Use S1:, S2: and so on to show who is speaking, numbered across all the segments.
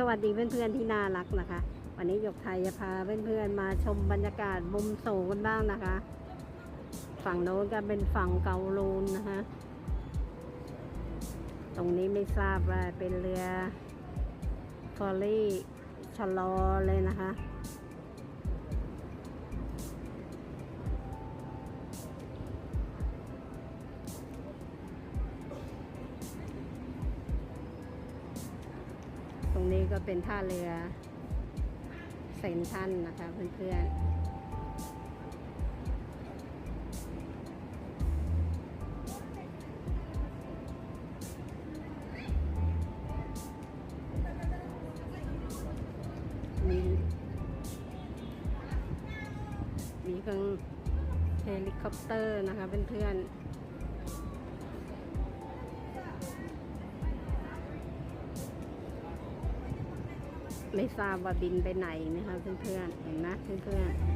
S1: สวัสดีเพื่อนๆที่น่ารักนะคะ วันนี้หยกไทยจะพาเพื่อนๆมาชมบรรยากาศมุมสูงกันบ้างนะคะ ฝั่งโน้นก็เป็นฝั่งเกาลูนนะคะ ตรงนี้ไม่ทราบว่าเป็นเรือฟอร์รี่ชะลอเลยนะคะ นี้ก็เป็นท่าเรือเซนทันนะคะเพื่อนๆมีมีเครื่องเฮลิคอปเตอร์นะคะเพื่อนๆ ไม่ทราบว่าบินไปไหนนะคะเพื่อนๆเห็นไหมเพื่อนๆ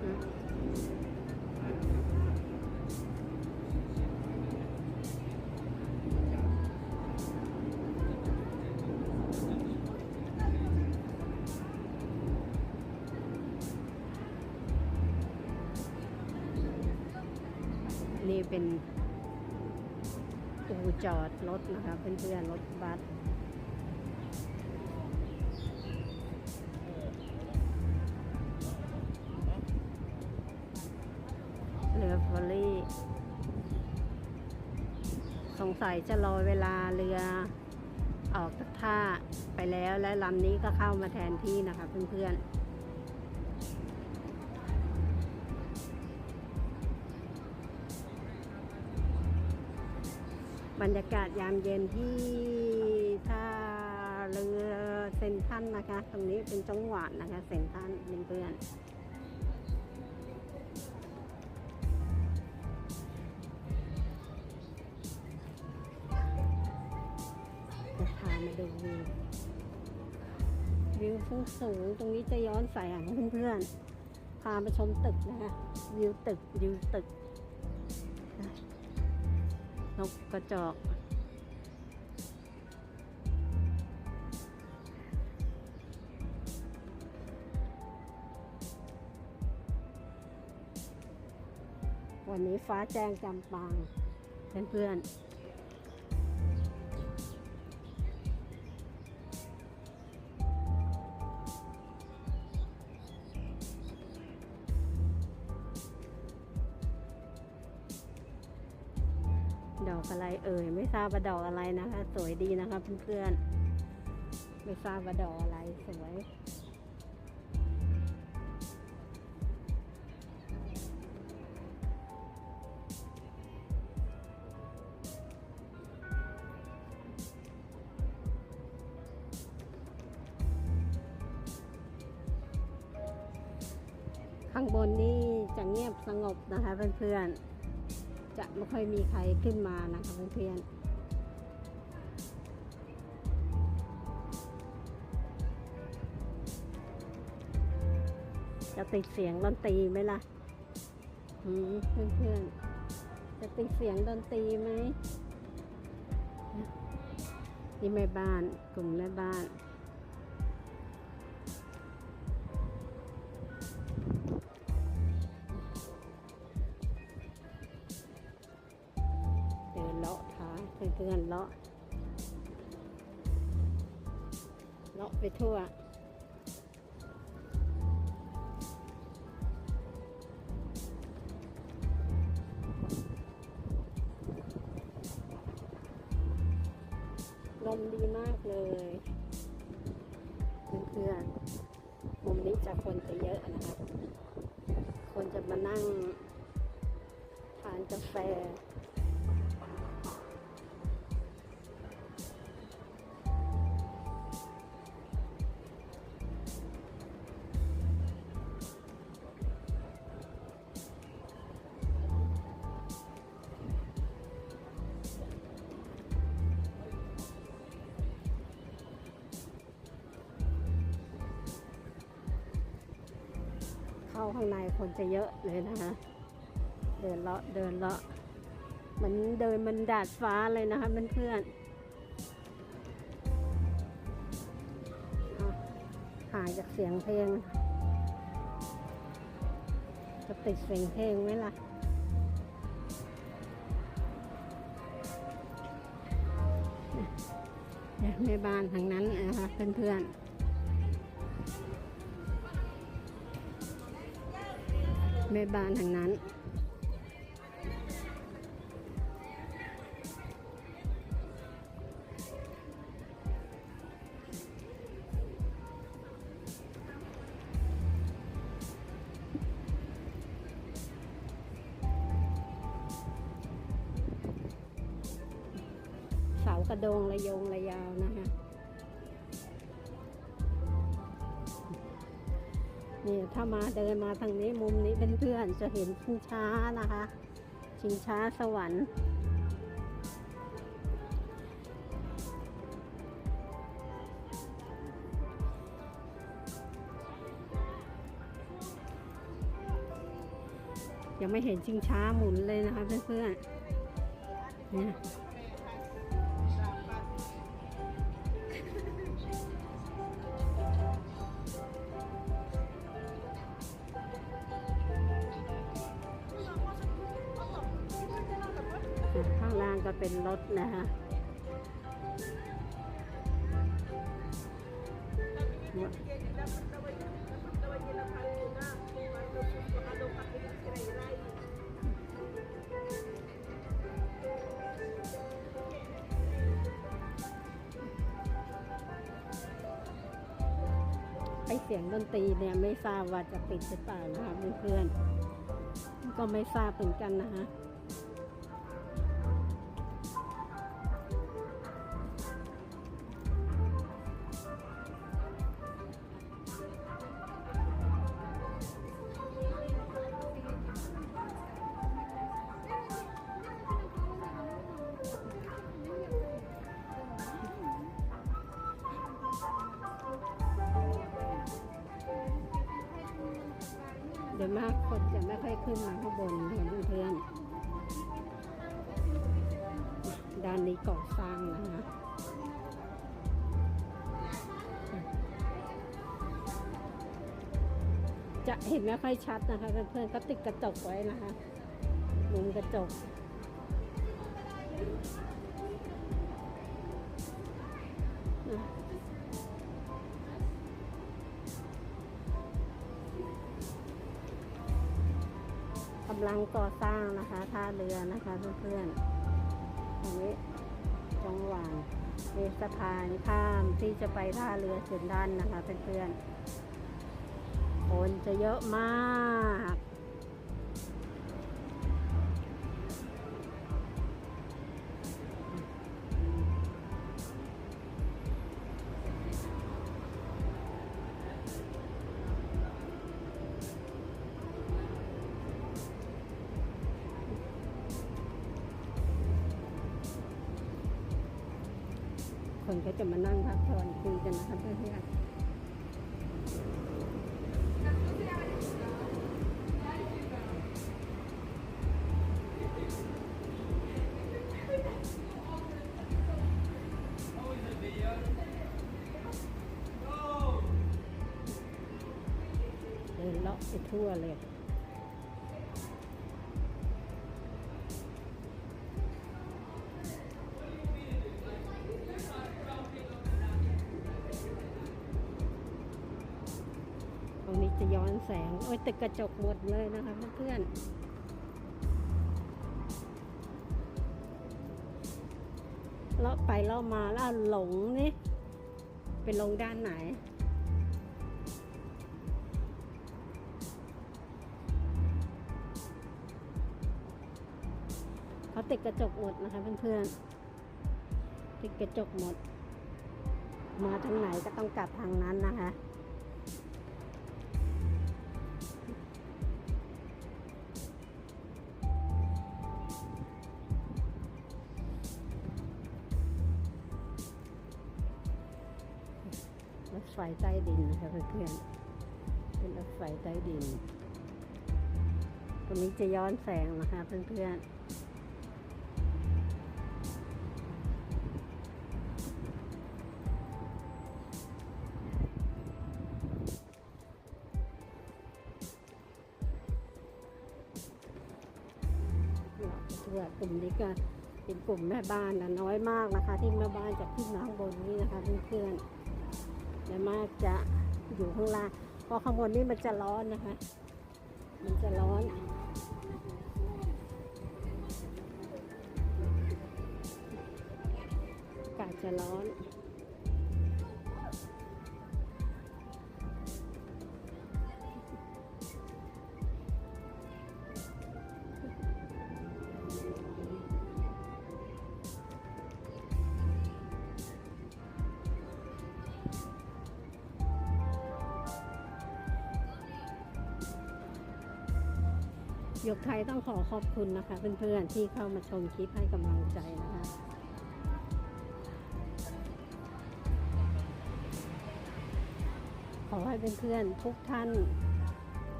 S1: อืมนี่เป็น อู่จอดรถนะคะเพื่อนๆรถบัสเรือฟอร์รี่ สงสัยจะรอเวลาเรือออกจากท่าไปแล้วและลำนี้ก็เข้ามาแทนที่นะคะเพื่อนๆ บรรยากาศยามเย็นที่ท่าเรือเซนทันนะคะ ตรงนี้เป็นจังหวัดนะคะเซนทันเพื่อนจะพามาดูวิววิวสูงสูงตรงนี้จะย้อนแสงเพื่อนๆพาไปชมตึกนะคะวิวตึกวิวตึก นกกระจอก วันนี้ฟ้าแจ้งจำปางเพื่อนๆ ดอกอะไรเอ่ยไม่ทราบว่าดอกอะไรนะคะ สวยดีนะคะเพื่อนๆไม่ทราบว่าดอกอะไรสวยข้างบนนี่จะเงียบสงบนะคะเพื่อนๆ จะไม่ค่อยมีใครขึ้นมานะคะเพื่อนๆจะติดเสียงดนตรีไหมล่ะอืมเพื่อนๆ จะติดเสียงดนตรีไหม นี่แม่บ้าน กลุ่มแม่บ้าน เพื่อนๆเลาะเลาะไปทั่วลมดีมากเลยเพื่อนๆมุมนี้จะคนจะเยอะนะครับคนจะมานั่งทานกาแฟ เข้าข้างในคนจะเยอะเลยนะคะ เดินเลาะเดินเลาะเหมือนเดินบนดาดฟ้าเลยนะคะเพื่อนๆห่างจากเสียงเพลง จะติดเสียงเพลงไหมล่ะเนี่ยแม่บ้านทางนั้นนะคะเพื่อนๆ แม่บ้านทางนั้น เสากระโดงระยงระยาวนะคะ นี่ถ้ามาเดินมาทางนี้มุมนี้เป็นเพื่อนๆจะเห็นชิงช้านะคะ ชิงช้าสวรรค์ยังไม่เห็นชิงช้าหมุนเลยนะคะเพื่อนๆเนี่ย ก็เป็นรถนะคะไอเสียงดนตรีเนี่ยไม่ทราบว่าจะปิดหรือเปล่านะคะเพื่อนๆก็ไม่ทราบเหมือนกันนะคะ ยมากคนจะไม่ค่อยขึ้นมาข้างบนค่ะเพื่อนด้านนี้ก่อสร้างนะคะจะเห็นไม่ค่อยชัดนะคะเพื่อนๆก็ติดกระจกไว้นะคะมุมกระจก กำลังก่อสร้างนะคะท่าเรือนะคะเพื่อนๆตรงนี้จังหวางมีสะพานข้ามที่จะไปท่าเรือเส้นด้านนะคะเพื่อนๆคนจะเยอะมาก คนก็จะมานั่งพักผ่อนคุยกันนะคะเพื่อนเดินเลาะไปทั่วเลย จะย้อนแสง โอ้ยตึกกระจกหมดเลยนะคะเพื่อนๆเลาะไปเลาะมาแล้วหลงนี่เป็นลงด้านไหน เขาติดกระจกหมดนะคะเพื่อนๆติดกระจกหมด มาทางไหนก็ต้องกลับทางนั้นนะคะ ไฟใต้ดินนะคะเพื่อนเป็นรถไฟใต้ดิน ตรงนี้จะย้อนแสงนะคะเพื่อนๆือกลุ่มนี้ก็เป็นกลุ่มแม่บ้านนะน้อยมากนะคะ ที่แม่บ้านจะขึ้นมาข้างบนนี้นะคะเพื่อนๆ และมากจะอยู่ข้างล่างเพราะข้างบนนี่มันจะร้อนนะคะ มันจะร้อนอากาศจะร้อน ยกไทยต้องขอขอบคุณนะคะ เพื่อนๆที่เข้ามาชมคลิปให้กำลังใจนะคะขอให้เพื่อนๆทุกท่าน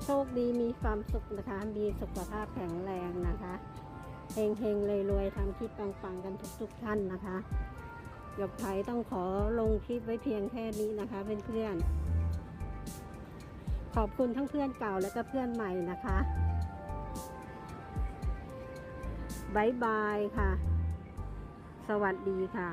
S1: โชคดีมีความสุขนะคะ มีสุขภาพแข็งแรงนะคะเฮงเฮงๆรวยทำคลิปปังๆกันทุกๆท่านนะคะยกไทยต้องขอลงคลิปไว้เพียงแค่นี้นะคะเพื่อนๆขอบคุณทั้งเพื่อนเก่าและก็เพื่อนใหม่นะคะ บายบายค่ะ สวัสดีค่ะ